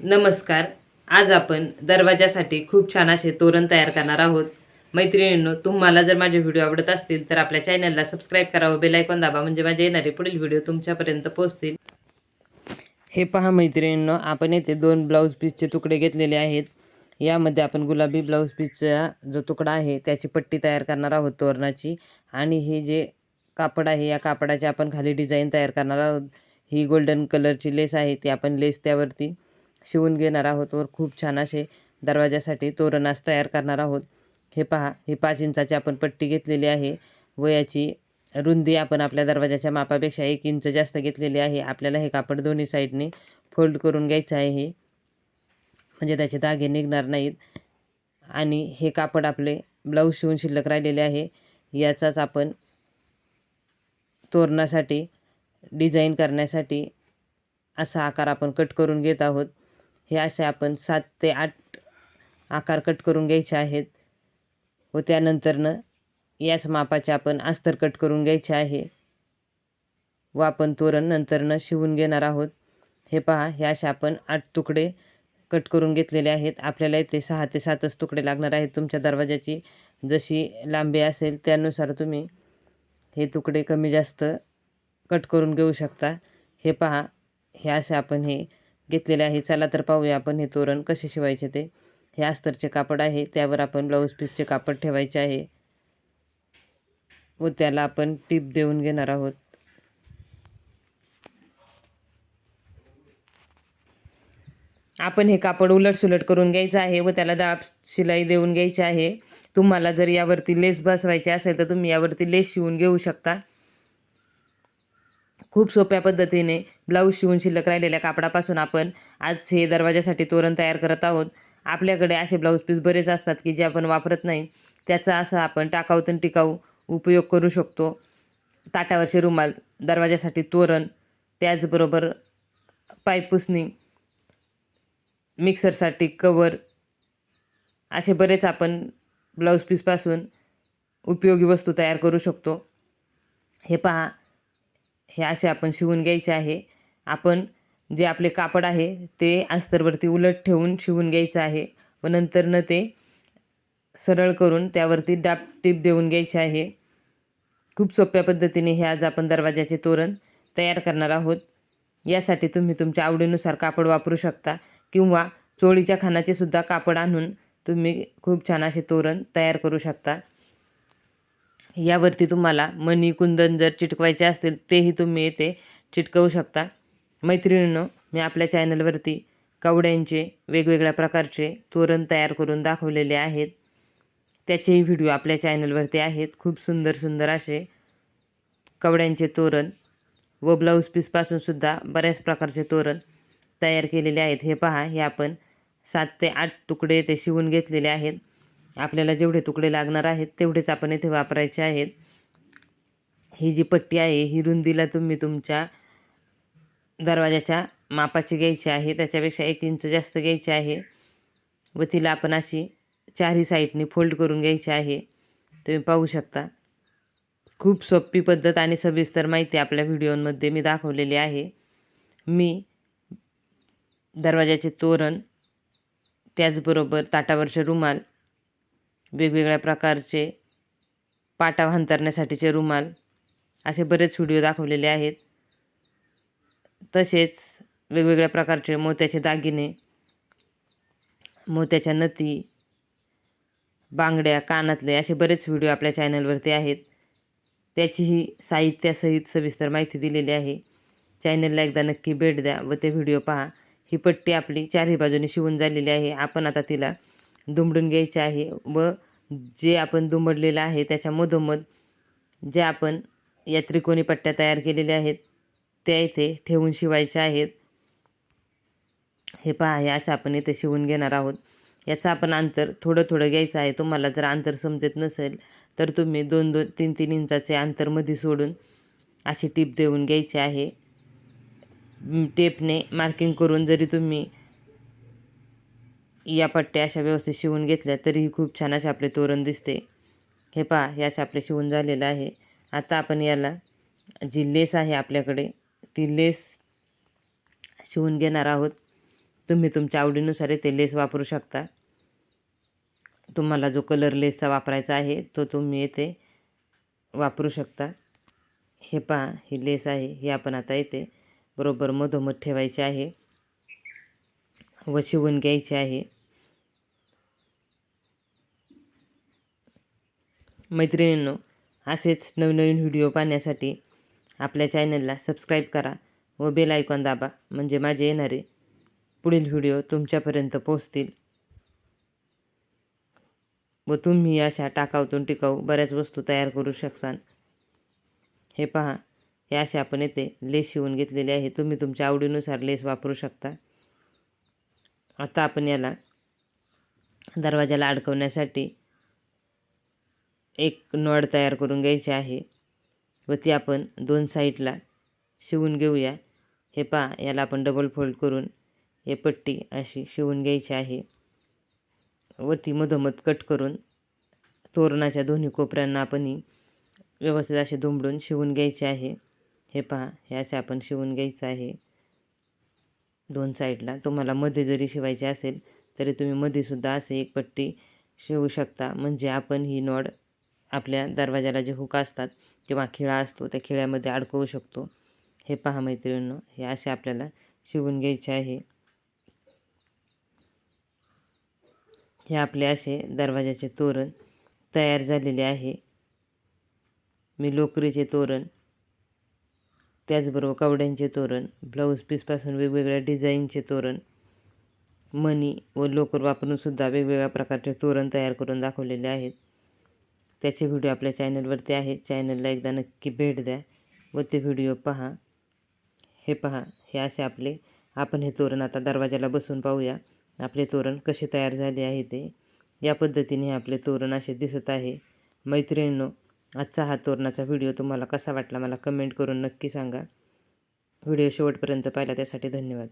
नमस्कार. आज आपण दरवाजासाठी खूप छान असे तोरण तयार करणार आहोत. मैत्रिणींनो तुम्हाला जर माझे व्हिडिओ आवडत असतील तर आपल्या चॅनलला सबस्क्राईब करावं बेल दाबा म्हणजे माझे येणारे पुढील व्हिडिओ तुमच्यापर्यंत पोहोचतील. हे पहा मैत्रिणींनो आपण येथे दोन ब्लाऊज पीसचे तुकडे घेतलेले आहेत. यामध्ये आपण गुलाबी ब्लाऊज पीसचा जो तुकडा आहे त्याची पट्टी तयार करणार आहोत तोरणाची. आणि हे जे कापड आहे या कापडाचे आपण खाली डिझाईन तयार करणार आहोत. ही गोल्डन कलरची लेस आहे ती आपण लेस त्यावरती शिवून घेणार आहोत वर खूप छान असे दरवाजासाठी तोरणास तयार करणार आहोत. हे पहा ही पाच इंचाची आपण पट्टी घेतलेली आहे. व याची रुंदी आपण आपल्या दरवाजाच्या मापापेक्षा एक इंच जास्त घेतलेली आहे. आपल्याला हे कापड दोन्ही साईडने फोल्ड करून घ्यायचं आहे. हे म्हणजे त्याचे धागे निघणार नाहीत. आणि हे कापड आपले ब्लाऊज शिवून शिल्लक राहिलेले आहे. याचाच आपण तोरणासाठी डिझाईन करण्यासाठी असा आकार आपण कट करून घेत आहोत. हे असे आपण सात ते आठ आकार कट करून घ्यायचे आहेत व त्यानंतरनं याच मापाचे आपण अस्तर कट करून घ्यायचे आहे व आपण तोरण नंतरनं शिवून घेणार आहोत. हे पहा हे असे आपण आठ तुकडे कट करून घेतलेले आहेत. आपल्याला इथे सहा ते सातच तुकडे लागणार आहेत तुमच्या दरवाजाची जशी लांबी असेल त्यानुसार तुम्ही हे तुकडे कमी जास्त कट करून घेऊ शकता. हे पहा हे असे आपण हे घेतलेले आहे. चला तर पाहूया आपण हे तोरण कसे शिवायचे ते. हे अस्तरचे कापड आहे. त्यावर आपण ब्लाऊज पीसचे कापड ठेवायचे आहे. व त्याला आपण टीप देऊन घेणार आहोत. आपण हे कापड उलटसुलट करून घ्यायचं आहे व त्याला दाब शिलाई देऊन घ्यायची आहे. तुम्हाला जर यावरती लेस बसवायची असेल तर तुम्ही यावरती लेस शिवून घेऊ शकता. खूप सोप्या पद्धतीने ब्लाऊज शिवून शिल्लक राहिलेल्या कापडापासून आपण आज हे दरवाजासाठी तोरण तयार करत आहोत. आपल्याकडे असे ब्लाऊज पीस बरेच असतात की जे आपण वापरत नाही. त्याचा असा आपण टाकाऊतून टिकाऊ उपयोग करू शकतो. ताटावरचे रुमाल दरवाजासाठी तोरण त्याचबरोबर पायपुसणी मिक्सरसाठी कवर असे बरेच आपण ब्लाऊज पीसपासून उपयोगी वस्तू तयार करू शकतो. हे पहा हे असे आपण शिवून घ्यायचे आहे. आपण जे आपले कापड आहे ते अस्तरवरती उलट ठेवून शिवून घ्यायचं आहे व नंतरनं ते सरळ करून त्यावरती डाप टीप देऊन घ्यायचे आहे. खूप सोप्या पद्धतीने हे आज आपण दरवाजाचे तोरण तयार करणार आहोत. यासाठी तुम्ही तुमच्या आवडीनुसार कापड वापरू शकता किंवा चोळीच्या खानाचे सुद्धा कापड आणून तुम्ही खूप छान असे तोरण तयार करू शकता. यावरती तुम्हाला मणी कुंदन जर चिटकवायचे असतील तेही तुम्ही येथे चिटकवू शकता. मैत्रिणींनो मी आपल्या चॅनलवरती कवड्यांचे वेगवेगळ्या प्रकारचे तोरण तयार करून दाखवलेले आहेत. त्याचेही व्हिडिओ आपल्या चॅनलवरती आहेत. खूप सुंदर सुंदर असे कवड्यांचे तोरण व ब्लाऊज पीसपासूनसुद्धा बऱ्याच प्रकारचे तोरण तयार केलेले आहेत. हे पहा हे आपण सात ते आठ तुकडे ते शिवून घेतलेले आहेत. आपल्याला जेवढे तुकडे लागणार आहेत तेवढेच आपण इथे वापरायचे आहेत. ही जी पट्टी आहे ही रुंदीला तुम्ही तुमच्या दरवाजाच्या मापाची घ्यायची आहे. त्याच्यापेक्षा एक इंच जास्त घ्यायची आहे व तिला आपण अशी चारही साईडनी फोल्ड करून घ्यायची आहे. तुम्ही पाहू शकता. खूप सोपी पद्धत आणि सविस्तर माहिती आपल्या व्हिडिओमध्ये मी दाखवलेली आहे. मी दरवाजाचे तोरण त्याचबरोबर ताटावरचे रुमाल वेगवेगळ्या प्रकारचे पाटा अंतरण्यासाठीचे रुमाल असे बरेच व्हिडिओ दाखवलेले आहेत. तसेच वेगवेगळ्या प्रकारचे मोत्याचे दागिने मोत्याच्या नती बांगड्या कानातले असे बरेच व्हिडिओ आपल्या चॅनलवरती आहेत. त्याचीही साहित्यासहित सविस्तर माहिती दिलेली आहे. चॅनलला एकदा नक्की भेट द्या व ते व्हिडिओ पहा. ही पट्टी आपली चारही बाजूने शिवून झालेली आहे. आपण आता तिला दुमडून घ्यायची आहे व जे आपण दुमडलेलं आहे त्याच्या मधोमध जे आपण या त्रिकोणी पट्ट्या तयार केलेल्या आहेत त्या इथे ठेवून शिवायच्या आहेत. हे पहा हे असं आपण इथे शिवून घेणार आहोत. याचं आपण अंतर थोडं थोडं घ्यायचं आहे. तुम्हाला जर अंतर समजत नसेल तर तुम्ही दोन दोन तीन तीन इंचाचे अंतरमध्ये सोडून अशी टीप देऊन घ्यायची आहे. टेपने मार्किंग करून जरी तुम्ही या पट्ट्या अशा व्यवस्थित शिवून घेतल्या तरीही खूप छान असे आपले तोरण दिसते. हे पहा हे असे आपले शिवून झालेलं आहे. आता आपण याला जी लेस आहे आपल्याकडे ती लेस शिवून घेणार आहोत. तुम्ही तुमच्या आवडीनुसार येथे लेस वापरू शकता. तुम्हाला जो कलर लेसचा वापरायचा आहे तो तुम्ही येथे वापरू शकता. हे पहा ही लेस आहे ही आपण आता येथे बरोबर मधोमध ठेवायची आहे व शिवून घ्यायची आहे. मैत्रिणींनो असेच नवनवीन व्हिडिओ पाहण्यासाठी आपल्या चॅनलला सबस्क्राईब करा व बेल आयकॉन दाबा म्हणजे माझे येणारे पुढील व्हिडिओ तुमच्यापर्यंत पोहोचतील. व तुम्ही अशा टाकाऊतून टिकाऊ बऱ्याच वस्तू तयार करू शकसान. हे पहा हे अशा आपण येथे लेस शिवून घेतलेले आहे. तुम्ही तुमच्या आवडीनुसार लेस वापरू शकता. आता आपण याला दरवाजाला अडकवण्यासाठी एक नॉड तयार करून घ्यायची आहे व ती आपण दोन साईडला शिवून घेऊया. हे पहा याला आपण डबल फोल्ड करून हे पट्टी अशी शिवून घ्यायची आहे व ती मधोमध कट करून तोरणाच्या दोन्ही कोपऱ्यांना आपण ही व्यवस्थित असे दुमडून शिवून घ्यायचे आहे. हे पहा हे असे आपण शिवून घ्यायचं आहे. दोन साईडला तुम्हाला मध्ये जरी शिवायचे असेल तरी तुम्ही मध्येसुद्धा असे एक पट्टी शिवू शकता. म्हणजे आपण ही नॉड आपल्या दरवाजाला जे हुक असतात किंवा खिळा असतो त्या खिळ्यामध्ये अडकवू शकतो. हे पहा मैत्रिणींनो हे असे आपल्याला शिवून घ्यायचे आहे. हे आपले असे दरवाजाचे तोरण तयार झालेले आहे. मी लोकरीचे तोरण त्याचबरोबर कवड्यांचे तोरण ब्लाऊज पीसपासून वेगवेगळ्या डिझाईनचे तोरण मणी व लोकर वापरूनसुद्धा वेगवेगळ्या प्रकारचे तोरण तयार करून दाखवलेले आहेत. त्याचे व्हिडिओ आपल्या चॅनलवरती आहे चॅनलला एकदा नक्की भेट द्या व ते व्हिडिओ पहा. हे पहा हे असे आपले आपण हे तोरण आता दरवाजाला बसून पाहूया. आपले तोरण कसे तयार झाले आहे ते. या पद्धतीने आपले तोरण असे दिसत आहे. मैत्रिणींनो आजचा हा तोरणाचा व्हिडिओ तुम्हाला कसा वाटला मला कमेंट करून नक्की सांगा. व्हिडिओ शेवटपर्यंत पाहिला त्यासाठी धन्यवाद.